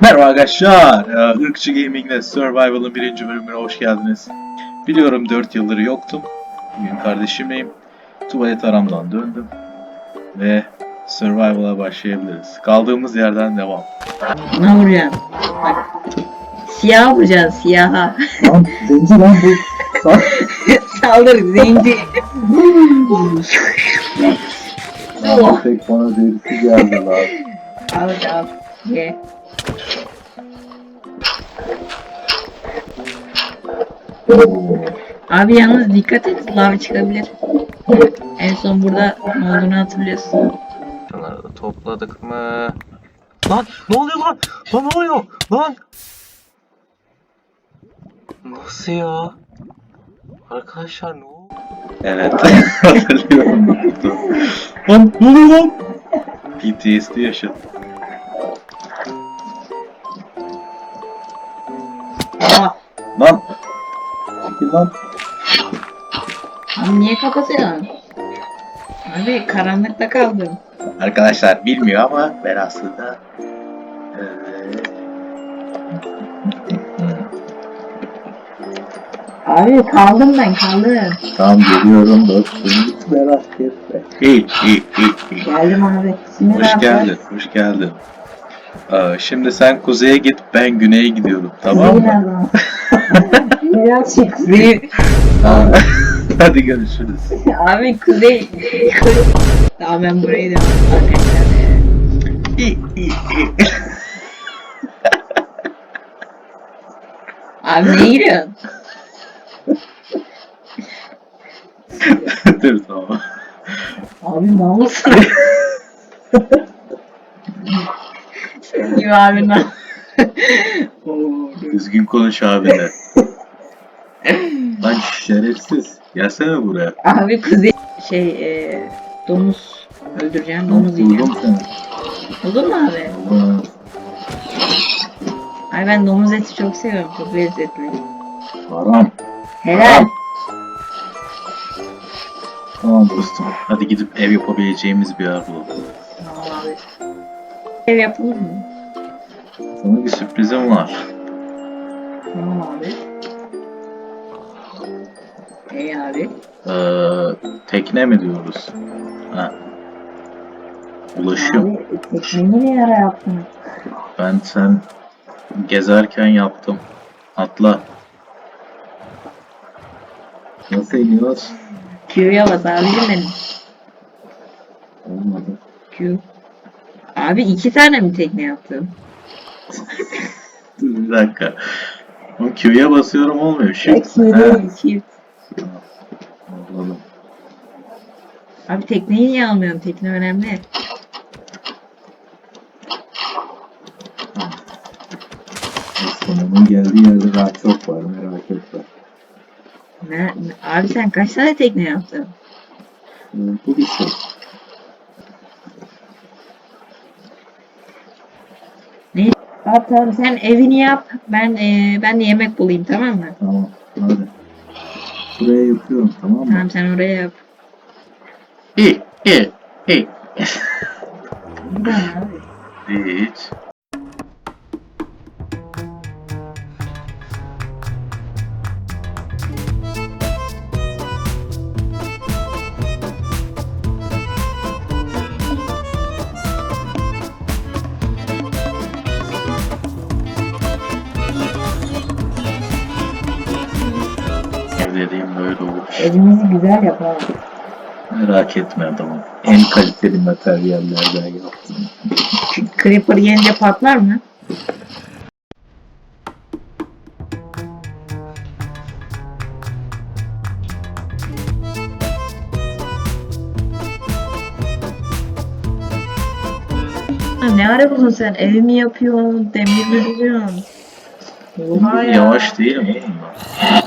Merhaba arkadaşlar. Ee, Irkçı Gaming'de Survival'ın birinci bölümüne hoş geldiniz. Biliyorum 4 yıldır yoktum. Bugün kardeşimleyim. Tuvalet aramdan döndüm. Ve Survival'a başlayabiliriz. Kaldığımız yerden devam. Buna vuracaksın. Bak. Siyah vuracaksın siyaha. Lan zenci lan bu. Saldır zenci. Tek bana derisi geldi lan. Al al. Ye. Abi yalnız dikkat et lav çıkabilir. En son burada ne olduğunu hatırlıyorsun. Şunları da topladık mı? Lan ne oluyor lan? Lan ne oluyor? Lan! Nasıl ya? Arkadaşlar ne oldu? Evet. Hatırlıyorum. lan ne oluyor lan? PTSD yaşadım. Lan. Çekil lan. abi niye kapatıyorsun? Abi karanlıkta kaldım. Arkadaşlar bilmiyor ama ben aslında eee, Abi kaldım ben kaldım. Tam geliyorum dostum merak etme. İyi iyi iyi iyi. Geldim abi. Ne Hoş yapacağız? geldin hoş geldin. Aa, şimdi sen kuzeye git ben güneye gidiyorum tamam mı? Biraz Hadi görüşürüz. Abi kuzey. tamam ben burayı iyi. Abi neye giriyorsun? Dur tamam. Abi mal mısın? Gibi abi ne? Oo, Düzgün konuş abine. Lan şerefsiz. Gelsene buraya. Abi kuzey şey e, domuz öldüreceğim domuz yiyeceğim. Buldum seni. Olur mu abi? Buldum. Ay ben domuz eti çok seviyorum. Çok lezzetli. Haram. Helal. Tamam dostum. Hadi gidip ev yapabileceğimiz bir yer bulalım. Tamam abi. Ev yapılır mı? Sana bir sürprizim var. Tamam abi. Ey abi. Ee, tekne mi diyoruz? Ha. Ulaşım. Abi tekneyi ne yara yaptın? Ben sen gezerken yaptım. Atla. Nasıl iniyoruz? Q'ya bas abicim benim. Olmadı. Q. Abi iki tane mi tekne yaptın? Dakika. O Q'ya basıyorum olmuyor. Shift. Q Ha. Abi tekneyi niye almıyorsun? Tekne önemli. Aslanımın geldiği yerde daha çok var merak etme. Ne, ne- abi sen kaç tane tekne yaptın? Bu bir şey. Abi tamam sen evini yap. Ben e, ben de yemek bulayım tamam mı? Tamam. Hadi. Buraya yapıyorum tamam mı? Tamam sen oraya yap. İyi, iyi, iyi. Hiç. Dediğim böyle olur. Evimizi güzel yap abi. Merak etme adamım. En kaliteli materyallerden yaptım. Creeper gelince patlar mı? Ha, ne ara buldun sen? Ev mi yapıyorsun? Demir mi ya. Yavaş değil mi oğlum ben?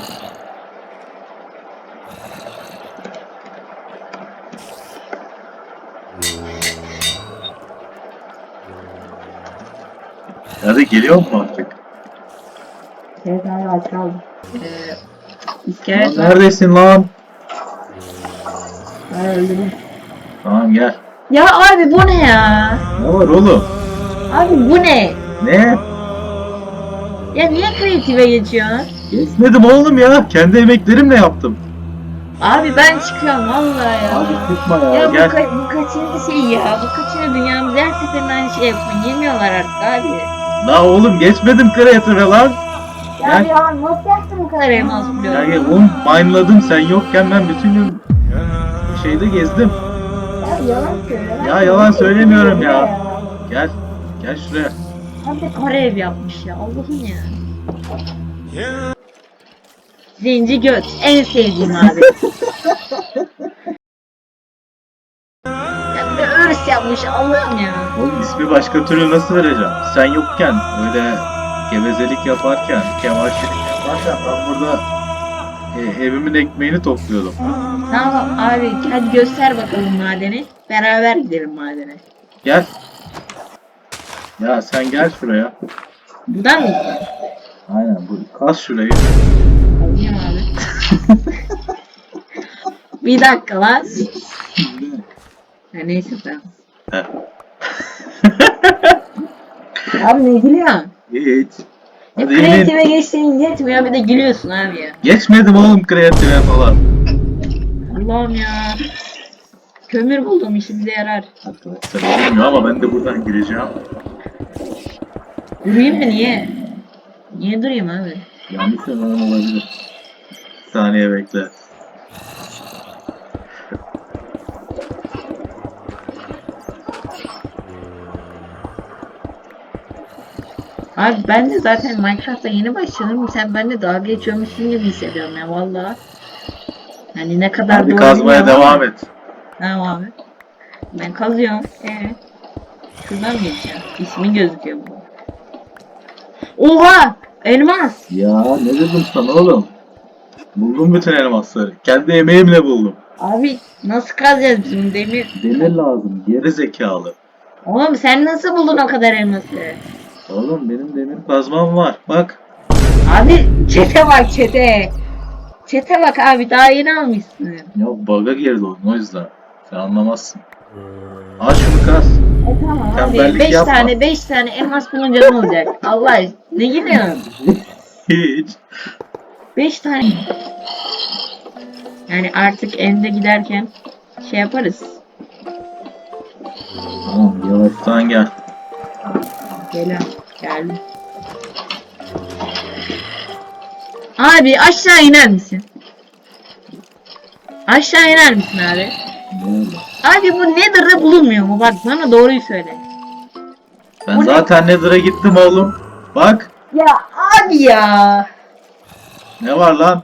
Hadi geliyor mu artık? Evet abi kaldım. Ee, Lan iskelet var. neredesin lan? Ha, öldürdüm. Tamam gel. Ya abi bu ne ya? Ne var oğlum? Abi bu ne? Ne? Ya niye kreatife geçiyorsun? Geçmedim oğlum ya. Kendi emeklerimle yaptım. Abi ben çıkıyorum vallahi ya. tutma Ya bu, ka- bu kaçıncı şey ya? Bu kaçıncı dünyamızda her seferinde aynı şey yapıyor. Yemiyorlar artık abi. La oğlum geçmedim kreatife lan. Ya, Ya- ya nasıl yaptın bu kadar elmas Ya biliyorum. gel oğlum mineladım sen yokken ben bütün gün şeyde gezdim. Ya yalan söyle. Ya yalan söylemiyorum ya. Gel. Gel şuraya. Hem de kare ev yapmış ya. Allah'ım ya. Zenci göt. En sevdiğim abi. ya bir örs yapmış Allah'ım ya. Oğlum ismi başka türlü nasıl vereceğim? Sen yokken öyle gevezelik yaparken, kevaşilik yaparken ben burada e, evimin ekmeğini topluyordum. Tamam abi hadi göster bakalım madeni. Beraber gidelim madene. Gel. Ya sen gel şuraya. Buradan mı? Aynen bu kas şurayı. Alayım abi. bir dakika lan. Ha, neyse. Heh. Abi ne gülüyorsun? Hiç. Ya Hadi inin. kreatife geçtiğin yetmiyor bir de gülüyorsun abi ya. Geçmedim oğlum kreatife falan. Allah'ım ya. Kömür buldum işimize yarar. Arkadaşlar bilmiyor ama ben de buradan gireceğim. Durayım mı niye? Niye durayım abi? Yanlış sanırım olabilir. Bir saniye bekle. Abi ben de zaten Minecraft'a yeni başladım. Sen benimle dalga geçiyormuşsun gibi hissediyorum ya valla. Yani ne kadar Hadi doğru kazmaya devam et. Tamam abi. Ben kazıyorum. Ee, şuradan mı geçeceğim? İsmi gözüküyor bu. Oha! Elmas! Ya ne dedim sana oğlum? Buldum bütün elmasları. Kendi emeğimle buldum. Abi nasıl kazacağız biz bunu demir? Demir lazım. Geri zekalı. Oğlum sen nasıl buldun o kadar elması? Oğlum benim demir kazmam var. Bak. Abi çete bak çete. Çete bak abi daha yeni almışsın. Ya bug'a girdi oyun o yüzden. Sen anlamazsın. Al şunu kaz. E tamam abi. Tembellik 5 yapma. tane 5 tane elmas bulunca ne olacak? Allah aşkına. Ne gidiyorsun? Hiç. 5 tane. Yani artık ende giderken şey yaparız. Tamam yavaştan gel. Gel geldim. Abi aşağı iner misin? Aşağı iner misin abi? Abi bu Nether'da bulunmuyor mu? Bak bana doğruyu söyle. Ben Bu ne? zaten Nether'a gittim oğlum. Bak. Ya abi ya. Ne var lan?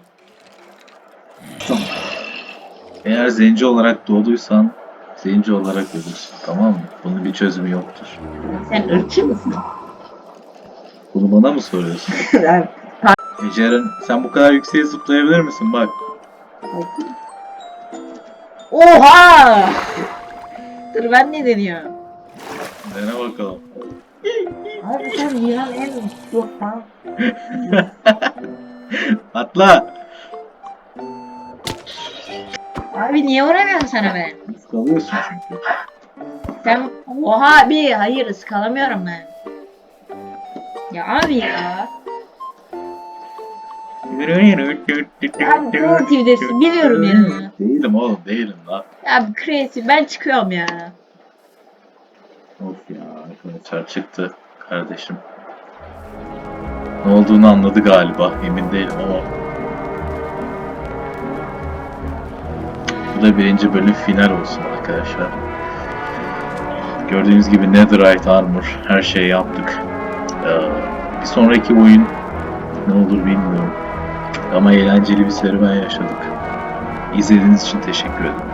Eğer zenci olarak doğduysan zenci olarak ölürsün tamam mı? Bunun bir çözümü yoktur. Sen ırkçı mısın? Bunu bana mı soruyorsun? Eceren sen bu kadar yükseğe zıplayabilir misin? Bak. Oha! Dur ben ne deniyorum? Dene bakalım. Abi sen dünyanın en yok tamam. Atla. Abi niye vuramıyorum sana ben? Iskalıyorsun çünkü. Sen oha abi hayır ıskalamıyorum ben. Ya abi ya. Abi kreatifdesin biliyorum ya. Değilim oğlum değilim lan. Abi kreatif ben çıkıyorum ya. Of ya arkadaşlar çıktı kardeşim. Ne olduğunu anladı galiba emin değilim ama. Bu da birinci bölüm final olsun arkadaşlar. Gördüğünüz gibi Netherite Armor her şeyi yaptık. Ee, bir sonraki oyun ne olur bilmiyorum. Ama eğlenceli bir serüven yaşadık. İzlediğiniz için teşekkür ederim.